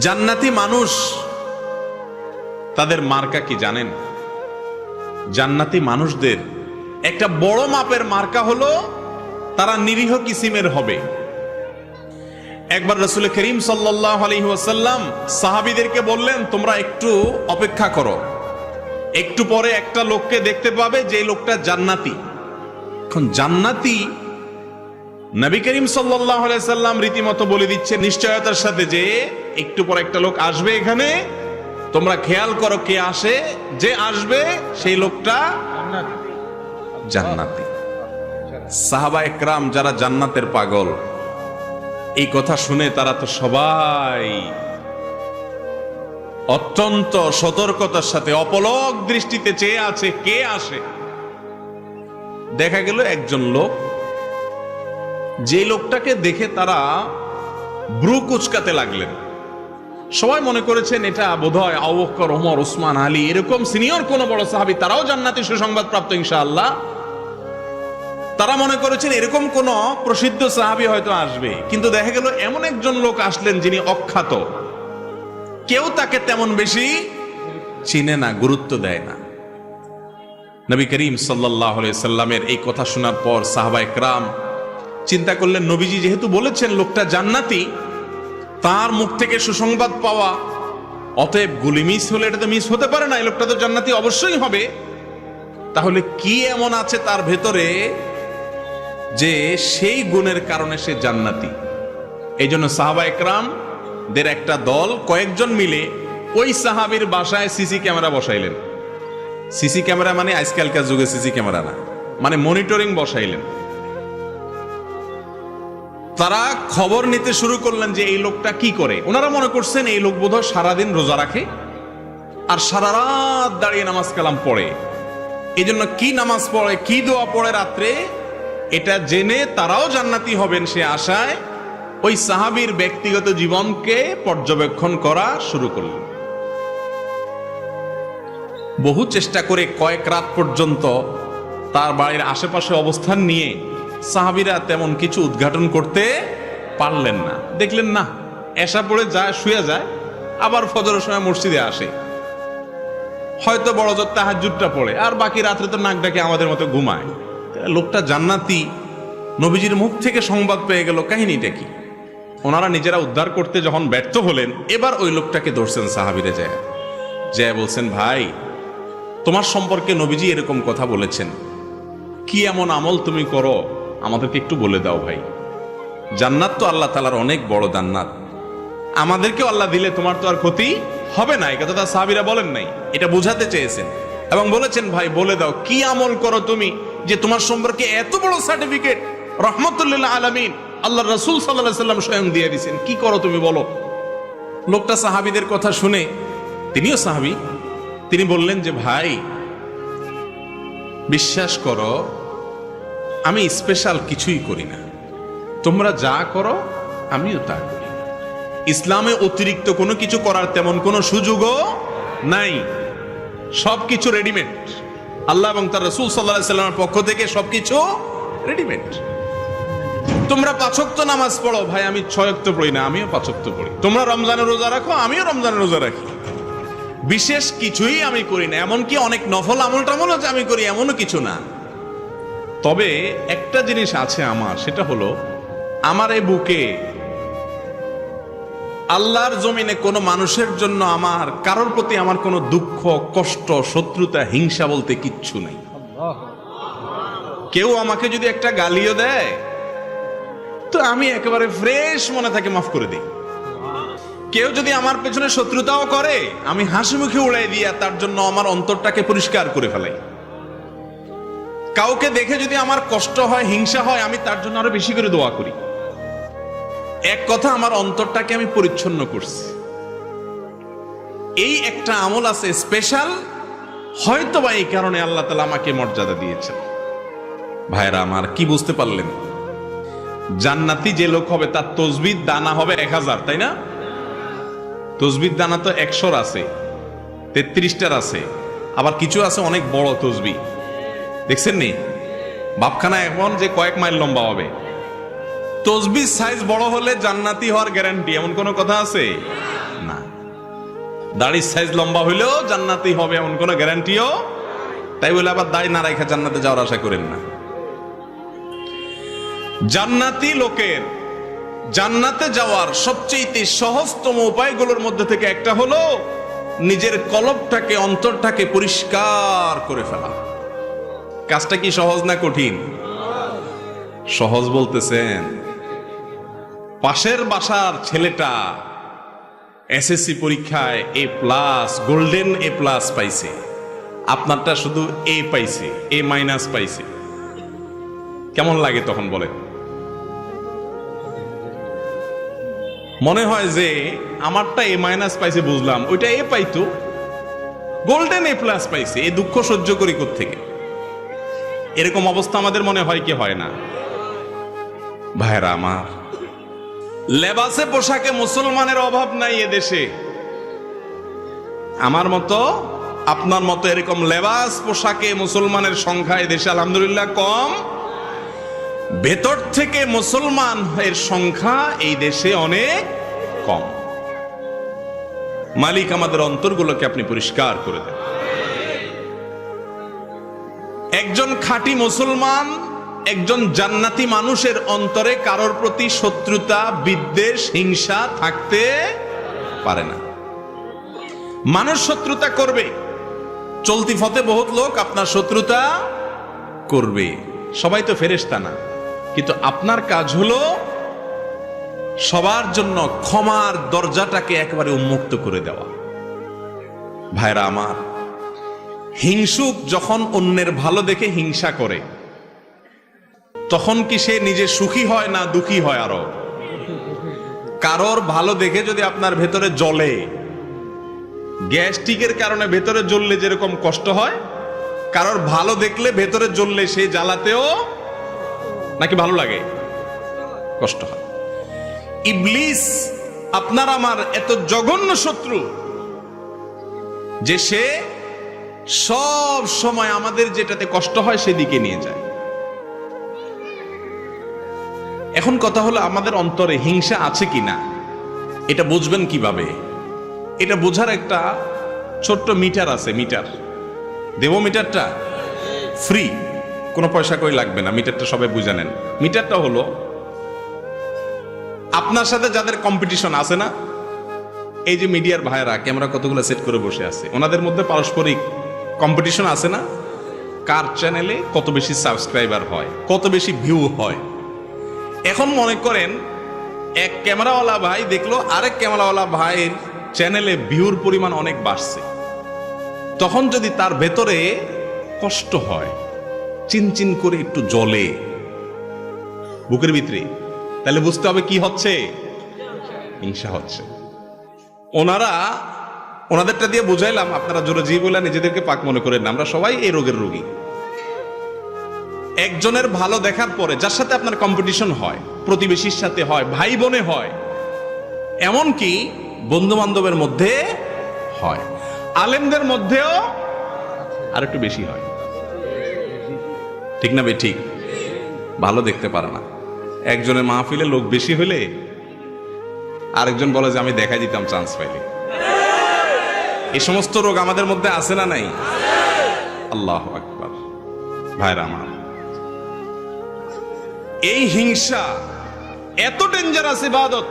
জান্নাতি মানুষ, তাদের মার্কা কি জানেন? জান্নাতি মানুষদের একটা বড় মাপের মার্কা হলো তারা নিরীহ কিসিমের হবে। একবার রসুল করিম আলহিহাসাল্লাম সাহাবিদেরকে বললেন, তোমরা একটু অপেক্ষা করো। একটু পরে একটা লোককে দেখতে পাবে যে লোকটা জান্নাতি। এখন জান্নাতি নবী করিম সাল্লাহ সাল্লাম রীতিমতো বলে দিচ্ছে নিশ্চয়তার সাথে যে একটু পর একটা লোক আসবে এখানে। তোমরা খেয়াল করো কে আসে, যে আসবে সেই লোকটা জান্নাতি। সাহাবা একরাম যারা জান্নাতের পাগল, এই কথা শুনে তারা তো সবাই অত্যন্ত সতর্কতার সাথে, অপলক দৃষ্টিতে চেয়ে আছে কে আসে। দেখা গেল একজন লোক, যে লোকটাকে দেখে তারা ব্রু কুচকাতে লাগলেন। সবাই মনে করেছেন এটা বোধহয় আবুবকর ওমর ওসমান আলী, এরকম সিনিয়র কোন বড় সাহাবি, তারাও জান্নাতি সুসংবাদ প্রাপ্ত ইনশাআল্লাহ। তারা মনে করেছেন এরকম কোন প্রসিদ্ধ সাহাবি হয়তো আসবে। কিন্তু দেখা গেল এমন একজন লোক আসলেন যিনি অখ্যাত। কেউ তাকে তেমন বেশি চিনে না, গুরুত্ব দেয় না। নবী করিম সাল্লাহ সাল্লামের এই কথা শোনার পর সাহাবা একরাম চিন্তা করলেন, নবীজি যেহেতু বলেছেন লোকটা জান্নাতি তার মুখ থেকে সুসংবাদ পাওয়া। অতএব গুলি মিস হলে এটা তো মিস হতে পারে না, এই লোকটা তো জান্নাতি অবশ্যই হবে। তাহলে কি এমন আছে তার ভেতরে যে সেই গুণের কারণে সে জান্নাতি? এই জন্য সাহাবা একরাম দের একটা দল কয়েকজন মিলে ওই সাহাবির বাসায় সিসি ক্যামেরা বসাইলেন। সিসি ক্যামেরা মানে আজকালকার যুগে সিসি ক্যামেরা না মানে মনিটরিং বসাইলেন। তারা খবর নিতে শুরু করলেন যে এই লোকটা কি করে। ওনারা মনে করছেন এই লোক বোধহয় সারাদিন রোজা রাখে আর সারা রাত দাঁড়িয়ে নামাজ কালাম পড়ে। এই জন্য কি নামাজ পড়ে, কি দোয়া পড়ে রাত্রে, এটা জেনে তারাও জান্নাতি হবেন সে আশায় ওই সাহাবীর ব্যক্তিগত জীবনকে পর্যবেক্ষণ করা শুরু করলেন। বহু চেষ্টা করে কয়েক রাত পর্যন্ত তার বাড়ির আশেপাশে অবস্থান নিয়ে সাহাবিরা তেমন কিছু উদ্ঘাটন করতে পারলেন না। দেখলেন না, এসা পড়ে যায়, শুয়ে যায়, আবার ফজরের সময় মসজিদে আসে। হয়তো বড় জোর তাহাজুদটা পড়ে, আর বাকি রাত্রে তো নাক ডাকে আমাদের মতো ঘুমায়। লোকটা জান্নাতি, নবীজির মুখ থেকে সংবাদ পেয়ে গেল, কাহিনীটা কি? ওনারা নিজেরা উদ্ধার করতে যখন ব্যর্থ হলেন, এবার ওই লোকটাকে ধরছেন সাহাবিরে যায়। জয় বলছেন, ভাই, তোমার সম্পর্কে নবীজি এরকম কথা বলেছেন। কি এমন আমল তুমি করো? আমাদেরকে একটু বলে দাও ভাই। জান্নাত তো আল্লাহ তালার অনেক বড় জান্নাত। আমাদেরকেও আল্লাহ দিলে তোমার তো আর ক্ষতি হবে না, এই কথাটা সাহাবিরা বলেন নাই। এটা বোঝাতে চেয়েছেন। এবং বলেছেন, ভাই, বলে দাও, কি আমল করো তুমি যে তোমার সম্পর্কে এত বড় সার্টিফিকেট রহমতুল্লাহ আলমিন আল্লাহ রসুল সাল্লাহ সাল্লাম স্বয়ং দিয়ে দিয়েছেন। কি করো তুমি বলো? লোকটা সাহাবিদের কথা শুনে, তিনিও সাহাবি, তিনি বললেন যে, ভাই, বিশ্বাস করো আমি স্পেশাল কিছুই করি না। তোমরা যা করো, আমিও তা করি। ইসলামে অতিরিক্ত কোনো কিছু করার তেমন কোনো সুযোগও নাই। সব কিছু রেডিমেড আল্লাহ এবং তার রসুল সাল্লাহ সাল্লামের পক্ষ থেকে সব কিছু রেডিমেড তোমরা পাঁচক্ত নামাজ পড়ো। ভাই, আমি ছয়ক্ত পড়ি না, আমিও পাঁচক্ত পড়ি। তোমরা রমজানের রোজা রাখো, আমিও রমজানের রোজা রাখি। বিশেষ কিছুই আমি করি না, এমনকি অনেক নফল আমল টামল আছে আমি করি, এমনও কিছু না। তবে একটা জিনিস আছে আমার, সেটা হলো, আমার এই বুকে আল্লাহর জমিনে কোনো মানুষের জন্য আমার, কারোর প্রতি আমার কোনো দুঃখ, কষ্ট, শত্রুতা, হিংসা বলতে কিচ্ছু নাই। কেউ আমাকে যদি একটা গালিও দেয়, তো আমি একেবারে ফ্রেশ মনে থাকে মাফ করে দিই। কেউ যদি আমার পেছনে শত্রুতাও করে, আমি হাসি মুখে উড়াই দিয়া তার জন্য আমার অন্তরটাকে পরিষ্কার করে ফেলাই। কাউকে দেখে যদি আমার কষ্ট হয়, হিংসা হয়, আমি তার জন্য আরও বেশি করে দোয়া করি। এক কথা, আমার অন্তরটাকে আমি পরিচ্ছন্ন করছি। এই একটা আমল আছে স্পেশাল হয়তো বা এই কারণে আল্লাহ তালা আমাকে মর্যাদা দিয়েছেন। ভাইরা আমার, কি বুঝতে পারলেন? জান্নাতি যে লোক হবে, তার তসবির দানা হবে এক হাজার, তাই না? তসবির দানা তো একশোর আছে, তেত্রিশটার আছে, আবার কিছু আছে অনেক বড় তসবি দেখছেন নি বাপখানা এমন যে কয়েক মাইল লম্বা হবে। তসবির সাইজ বড় হলে জান্নাতি হওয়ার গ্যারান্টি এমন কোনো কথা আছে? না। দাড়ির সাইজ লম্বা হইলেও জান্নাতি হবে, এমন কোনো গ্যারান্টিও তাই বলে আবার দাড়ি না রেখে জান্নাতে যাওয়ার আশা করেন না। জান্নাতি লোকের জান্নাতে যাওয়ার সবচেয়ে সহজতম উপায়গুলোর মধ্যে থেকে একটা হলো নিজের কলবটাকে, অন্তরটাকে পরিষ্কার করে ফেলা। কাজটা কি সহজ না কঠিন? সহজ বলতেছেন, পাশের বাসার ছেলেটা এসএসসি পরীক্ষায় A plus golden A plus পাইছে। আপনারটা শুধু এ পাইছে এ মাইনাস পাইছে। কেমন লাগে তখন বলেন? মনে হয় যে আমারটা এ মাইনাস পাইছে বুঝলাম, ওইটা এ পাইতো গোল্ডেন এ প্লাস পাইছে, এ দুঃখ সহ্য করি থেকে এরকম অবস্থা আমাদের মনে হয় কি হয় না? ভাইরা আমার, লেবাসে পোশাকে মুসলমানের অভাব নাই এদেশে। আমার মতো, আপনার মতো এরকম লেবাস পোশাকে মুসলমানের সংখ্যা এদেশে আলহামদুলিল্লাহ কম। ভেতর থেকে মুসলমান এর সংখ্যা এই দেশে অনেক কম। মালিক আমাদের অন্তরগুলোকে আপনি পরিষ্কার করে দেন। একজন খাঁটি মুসলমান, একজন জান্নাতি মানুষের অন্তরে কারোর প্রতি শত্রুতা, বিদ্বেষ, হিংসা থাকতে পারে না। মানুষ শত্রুতা করবে। চলতি ফতে বহুত লোক আপনার শত্রুতা করবে। সবাই তো ফেরেশতা না। কিন্তু আপনার কাজ হলো সবার জন্য ক্ষমার দরজাটাকে একেবারে উন্মুক্ত করে দেওয়া। ভাইরা আমার হিংসুক যখন অন্যের ভালো দেখে হিংসা করে, তখন কি সে নিজে সুখী হয় না দুঃখী হয় আরও? কারোর ভালো দেখে যদি আপনার ভেতরে জ্বলে, গ্যাস্ট্রিকের কারণে ভেতরে জ্বললে যেরকম কষ্ট হয়, কারোর ভালো দেখলে ভেতরে জ্বললে সে জ্বালাতেও নাকি ভালো লাগে? কষ্ট হয়। ইবলিস আপনার আমার এত জঘন্য শত্রু যে সে সব সময় আমাদের যেটাতে কষ্ট হয় সেদিকে নিয়ে যায়। এখন কথা হলো আমাদের অন্তরে হিংসা আছে কিনা? এটা বুঝবেন কীভাবে? এটা বোঝার একটা ছোট্ট মিটার আছে, মিটার। দেব মিটারটা? ফ্রি। কোনো পয়সা কই লাগবে না, মিটারটা সবাই বুঝে নেন। মিটারটা হলো, আপনার সাথে যাদের কম্পিটিশন আছে না, এই যে মিডিয়ার ভাইরা ক্যামেরা কতগুলো সেট করে বসে আছে, ওনাদের মধ্যে পারস্পরিক কম্পিটিশন আছে না? কার চ্যানেলে কত বেশি সাবস্ক্রাইবার হয়? কত বেশি ভিউ হয়? এখন মনে করেন, এক ক্যামেরাওয়ালা ভাই দেখল, আরেক ক্যামেরাওয়ালা ভাইয়ের চ্যানেলে ভিউর পরিমাণ অনেক বাড়ছে। তখন যদি তার ভেতরে কষ্ট হয়, চিনচিন করে একটু জলে বুকের ভিতরে, তাহলে বুঝতে হবে কি হচ্ছে? হিংসা হচ্ছে। ওনারা ওনাদেরটা দিয়ে বুঝাইলাম, আপনারা জোরে জি বলে নিজেদেরকে পাক মনে করেন না। আমরা সবাই এই রোগের রোগী। একজনের ভালো দেখার পরে, যার সাথে আপনার কম্পিটিশন হয়, প্রতিবেশীর সাথে হয় ভাই বোনে হয়, এমনকি বন্ধু বান্ধবের মধ্যে হয়। আলেমদের মধ্যেও আর একটু বেশি হয়। ঠিক না বে, ঠিক? ভালো দেখতে পারে না। একজনের মাহফিলে লোক বেশি হলে আরেকজন বলে যে, আমি দেখা দিতাম চান্স পাইলে। এই সমস্ত রোগ আমাদের মধ্যে আছে না নাই? আল্লাহ আকবার। ভাইরা আমার, এই হিংসা, এত ডেঞ্জারাস ইবাদত,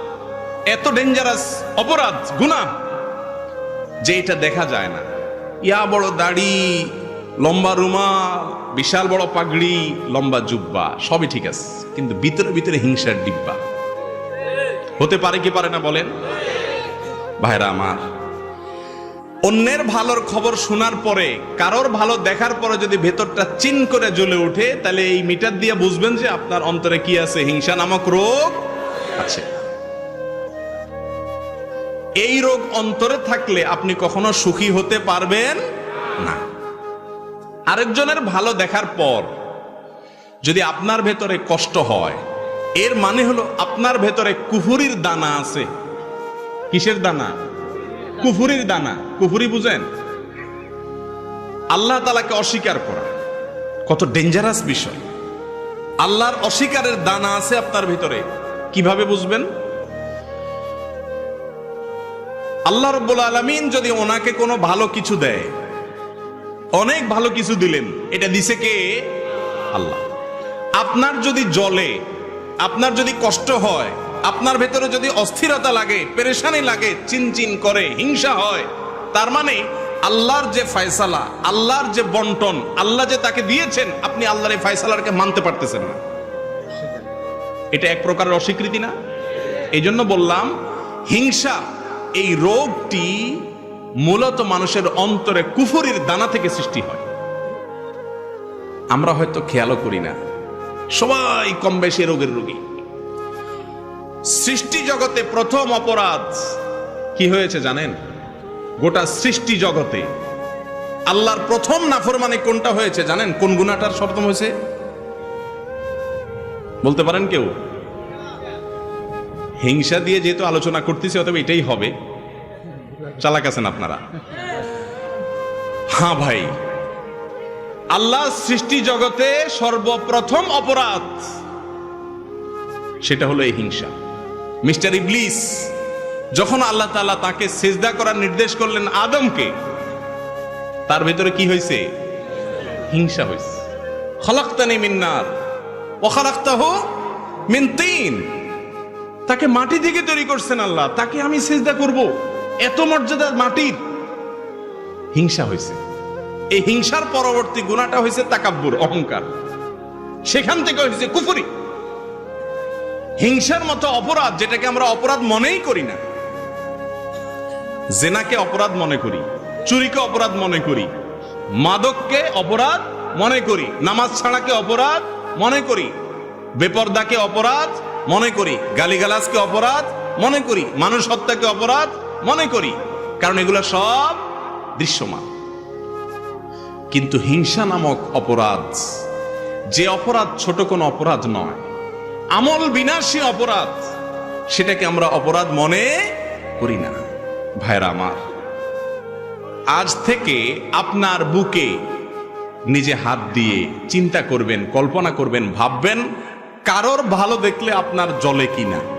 এত ডেঞ্জারাস অপরাধ, গুনাহ, যে এটা দেখা যায় না। ইয়া বড় দাড়ি, লম্বা রুমা বিশাল বড় পাগড়ি, লম্বা জুব্বা, সবই ঠিক আছে, কিন্তু ভিতরে ভিতরে হিংসার ডিব্বা। হতে পারে কি পারে না বলেন? ভাইরা আমার অন্যের ভালোর খবর শোনার পরে, কারোর ভালো দেখার পরে যদি ভেতরটা চিন করে জ্বলে ওঠে, তাহলে এই মিটার দিয়ে বুঝবেন যে আপনার অন্তরে কি আছে, হিংসা নামক রোগ আছে। এই রোগ অন্তরে থাকলে আপনি কখনো সুখী হতে পারবেন না। আরেকজনের ভালো দেখার পর যদি আপনার ভেতরে কষ্ট হয়, এর মানে হলো আপনার ভেতরে কুহুরির দানা আছে। কিসের দানা? কুফুরির দানা, কুফুরি বুঝেন? আল্লাহ তালাকে অস্বীকার করা, কত ডেঞ্জারাস বিষয়। আল্লাহর অস্বীকারের দানা আছে আপনার ভিতরে, কীভাবে বুঝবেন? আল্লাহ রব্বুল আলমিন যদি ওনাকে কোনো ভালো কিছু দেয়, অনেক ভালো কিছু দিলেন, এটা দিছে কে? আল্লাহ। আপনার যদি জলে আপনার যদি কষ্ট হয় আপনার ভেতরে যদি অস্থিরতা লাগে, পেরেশানি লাগে, চিনচিন করে, হিংসা হয়, তার মানে আল্লাহর যে ফয়সালা, আল্লাহর যে বন্টন, আল্লাহ যে তাকে দিয়েছেন, আপনি আল্লাহর এই ফয়সালারকে মানতে পারতেছেন না। এটা এক প্রকারের অস্বীকৃতি না? এই জন্য বললাম, হিংসা এই রোগটি মূলত মানুষের অন্তরে কুফরির দানা থেকে সৃষ্টি হয়। আমরা হয়তো খেয়ালও করি না। সবাই কম বেশি রোগের রোগী। সৃষ্টি জগতে প্রথম অপরাধ কি হয়েছে জানেন? গোটা সৃষ্টি জগতে আল্লাহর প্রথম নাফরমানি কোনটা হয়েছে জানেন? কোন গুণাটার সপ্তম হয়েছে? বলতে পারেন কেউ? হিংসা দিয়ে যেহেতু আলোচনা করতেছি, অতএব এটাই হবে। চালাক আছেন আপনারা। হ্যাঁ ভাই। আল্লাহ সৃষ্টি জগতে সর্বপ্রথম অপরাধ, সেটা হলো এই হিংসা। মিস্টার ইবলিস, যখন আল্লাহ তাআলা তাকে সেজদা করার নির্দেশ করলেন আদমকে, তার ভেতরে কি হয়েছে? হিংসা হয়েছে। খলাক্তানি মিন্নার ওখালাক্তাহু মিন তিন। তাকে মাটি থেকে তৈরি করছেন আল্লাহ, তাকে আমি সেজদা করব। এত মর্যাদা মাটির। হিংসা হয়েছে। এই হিংসার পরবর্তী গুণাটা হয়েছে তাকাব্বুর, অহংকার। সেখান থেকে হয়েছে কুফরি। হিংসার মতো অপরাধ যেটাকে আমরা অপরাধ মনেই করি না। জেনাকে অপরাধ মনে করি, চুরিকে অপরাধ মনে করি, মাদককে অপরাধ মনে করি, নামাজ ছাড়াকে অপরাধ মনে করি, বেপর্দাকে অপরাধ মনে করি, গালিগালাজকে অপরাধ মনে করি, মানুষ হত্যাকে অপরাধ মনে করি, কারণ এগুলো সব দৃশ্যমান। কিন্তু হিংসা নামক অপরাধ, যে অপরাধ ছোট কোনো অপরাধ নয় আমল বিনাশী অপরাধ। সেটাকে আমরা অপরাধ মনে করি না। ভাইরা আমার, আজ থেকে আপনার বুকে নিজে হাত দিয়ে চিন্তা করবেন, কল্পনা করবেন, ভাববেন কারোর ভালো দেখলে আপনার জলে কিনা।